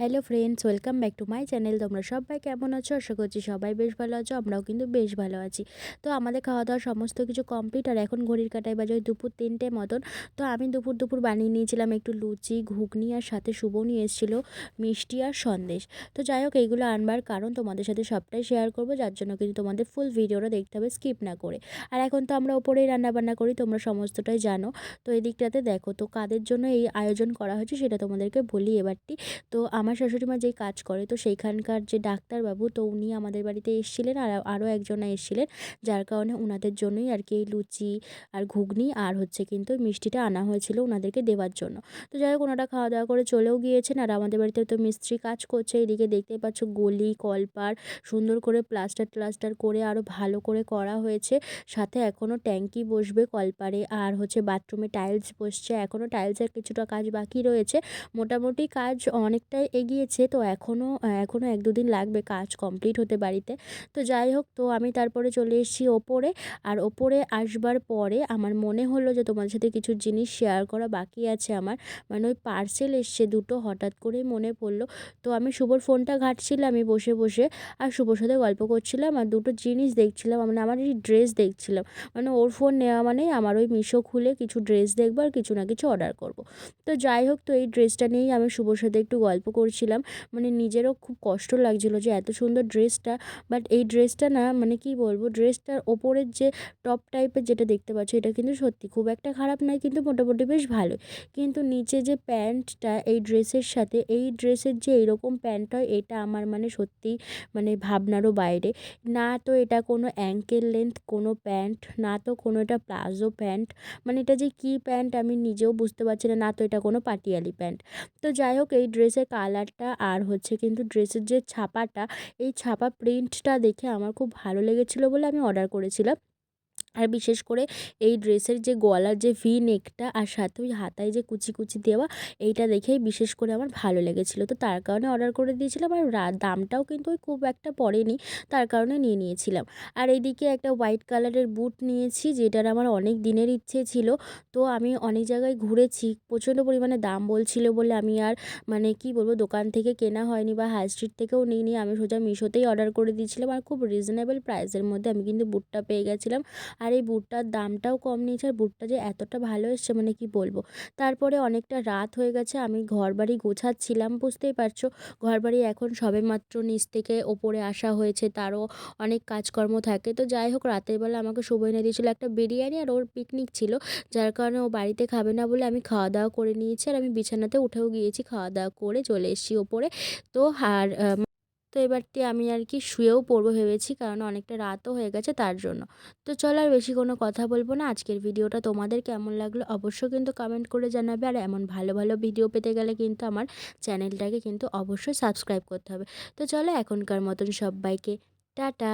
Hello friends welcome back to my channel তোমরা সবাই কেমন আছো? আশা করছি সবাই বেশ ভালো আছো, আমরাও কিন্তু বেশ ভালো আছি। তো আমাদের খাওয়া দাওয়া সমস্ত কিছু কমপ্লিট আর এখন ঘড়ির কাটায় বাজে দুপুর তিনটে মতন। তো আমি দুপুর দুপুর বানিয়ে নিয়েছিলাম একটু লুচি, ঘুগনি আর সাথে শুভনি এসেছিল মিষ্টি আর সন্দেশ। তো যাই হোক এইগুলো আনবার কারণ তোমাদের সাথে সবটাই শেয়ার করব, যার জন্য কিন্তু তোমাদের ফুল ভিডিওটা দেখতে হবে স্কিপ না করে। আর এখন তো আমরা ওপরেই রান্নাবান্না করি, তোমরা সমস্তটাই জানো। তো এই দিকটাতে দেখো, তো কাদের জন্য এই আয়োজন করা হয়েছে সেটা তোমাদেরকে বলি এবারটি। তো আমার শাশুড়ি মা যেই কাজ করে, তো সেইখানকার যে ডাক্তারবাবু, তো উনি আমাদের বাড়িতে এসেছিলেন আর আরও একজনা এসেছিলেন, যার কারণে ওনাদের জন্যই আর কি এই লুচি আর ঘুগনি আর হচ্ছে কিন্তু মিষ্টিটা আনা হয়েছিল ওনাদেরকে দেওয়ার জন্য। তো যাই হোক, ওনারা খাওয়া দাওয়া করে চলেও গিয়েছেন আর আমাদের বাড়িতে তো মিস্ত্রি কাজ করছে, এদিকে দেখতেই পাচ্ছ গলি কলপার সুন্দর করে প্লাস্টার ট্লাস্টার করে আরও ভালো করে করা হয়েছে। সাথে এখনও ট্যাঙ্কি বসবে কলপারে আর হচ্ছে বাথরুমে টাইলস বসছে এখনও টাইলসের কিছুটা কাজ বাকি রয়েছে। মোটামুটি কাজ অনেকটাই এগিয়েছে তো এখনও এখনও এক দুদিন লাগবে কাজ কমপ্লিট হতে বাড়িতে। তো যাই হোক, তো আমি তারপরে চলে এসেছি ওপরে। আর ওপরে আসবার পরে আমার মনে হলো যে তোমার সাথে কিছু জিনিস শেয়ার করা বাকি আছে আমার। মানে ওই পার্সেল এসছে দুটো, হঠাৎ করেই মনে পড়ল। তো আমি শুভর ফোনটা ঘাটছিলাম আমি বসে বসে। আর শুভর সাথে গল্প করছিলাম আর দুটো জিনিস দেখছিলাম মানে আমার এই ড্রেস দেখছিলাম। মানে ওর ফোন নেওয়া মানেই আমার ওই মিশো খুলে কিছু ড্রেস দেখব আর কিছু না কিছু অর্ডার করব। তো যাই হোক, তো এই ড্রেসটা নিয়েই আমি শুভর সাথে একটু গল্প করছিলাম মানে নিজেরও খুব কষ্ট লাগছিল যে এত সুন্দর ড্রেসটা বাট এই ড্রেসটা না মানে কি বলব, ড্রেসটার ওপরের যে টপ টাইপের যেটা দেখতে পাচ্ছ, এটা কিন্তু সত্যি খুব একটা খারাপ নয়, কিন্তু মোটামুটি বেশ ভালো কিন্তু নিচে যে প্যান্টটা, এই ড্রেসের সাথে, এই ড্রেসের যে এইরকম প্যান্ট হয়, এটা আমার মানে সত্যি মানে ভাবনারও বাইরে। না তো এটা কোনো অ্যাঙ্কেল লেন্থ কোনো প্যান্ট, না তো কোনো এটা প্লাজো প্যান্ট মানে এটা যে কী প্যান্ট আমি নিজেও বুঝতে পারছি না না তো এটা কোনো পাটিয়ালি প্যান্ট। তো যাই হোক, এই ড্রেসের কালারটা আর হচ্ছে কিন্তু ড্রেসের যে ছাপাটা, এই ছাপা প্রিন্টটা দেখে আমার খুব ভালো লেগেছিলো বলে আমি অর্ডার করেছিলাম। আর বিশেষ করে এই ড্রেসের যে গলার যে ভি নেকটা আর সাথে ওই হাতায় যে কুচি কুচি দেওয়া, এইটা দেখেই বিশেষ করে আমার ভালো লেগেছিলো। তো তার কারণে অর্ডার করে দিয়েছিলাম আর দামটাও কিন্তু ওই খুব একটা পড়েনি, তার কারণে নিয়ে নিয়েছিলাম। আর এইদিকে একটা হোয়াইট কালারের বুট নিয়েছি, যেটার আমার অনেক দিনের ইচ্ছে ছিল। তো আমি অনেক জায়গায় ঘুরেছি, প্রচণ্ড পরিমাণে দাম বলছিল বলে আমি আর মানে কি বলব, দোকান থেকে কেনা হয়নি বা হাই স্ট্রিট থেকেও নিইনি। আমি সোজা মিশোতেই অর্ডার করে দিয়েছিলাম আর খুব রিজনেবল প্রাইসের মধ্যে আমি কিন্তু বুটটা পেয়ে গেছিলাম। আর এই বুটটার দামটাও কম নিয়েছে আর বুটটা যে এতটা ভালো এসছে মানে কি বলব? তারপরে অনেকটা রাত হয়ে গেছে, আমি ঘর বাড়ি গোছাচ্ছিলাম, বুঝতেই পারছ? ঘর বাড়ি এখন সবেমাত্র নিচ থেকে ওপরে আসা হয়েছে, তারও অনেক কাজকর্ম থাকে। তো যাই হোক, রাতের বেলা আমাকে শুভ এনে দিয়েছিলো একটা বিরিয়ানি আর ওর পিকনিক ছিল, যার কারণে ও বাড়িতে খাবে না বলে আমি খাওয়া দাওয়া করে নিয়েছি আর আমি বিছানাতে উঠেও গিয়েছি খাওয়া দাওয়া করে চলে এসেছি ওপরে। তো আর তো এবারটি আমি আর কি শুয়েও পড়ব ভেবেছি, কারণ অনেকটা রাতও হয়ে গেছে তার জন্য। তো চলো আর বেশি কোনো কথা বলব না। আজকের ভিডিওটা তোমাদের কেমন লাগল অবশ্যই কিন্তু কমেন্ট করে জানাবে। আর এমন ভালো ভালো ভিডিও পেতে গেলে কিন্তু আমার চ্যানেলটাকে কিন্তু অবশ্যই সাবস্ক্রাইব করতে হবে। তো চলো এখনকার মতন সবাইকে, টাটা!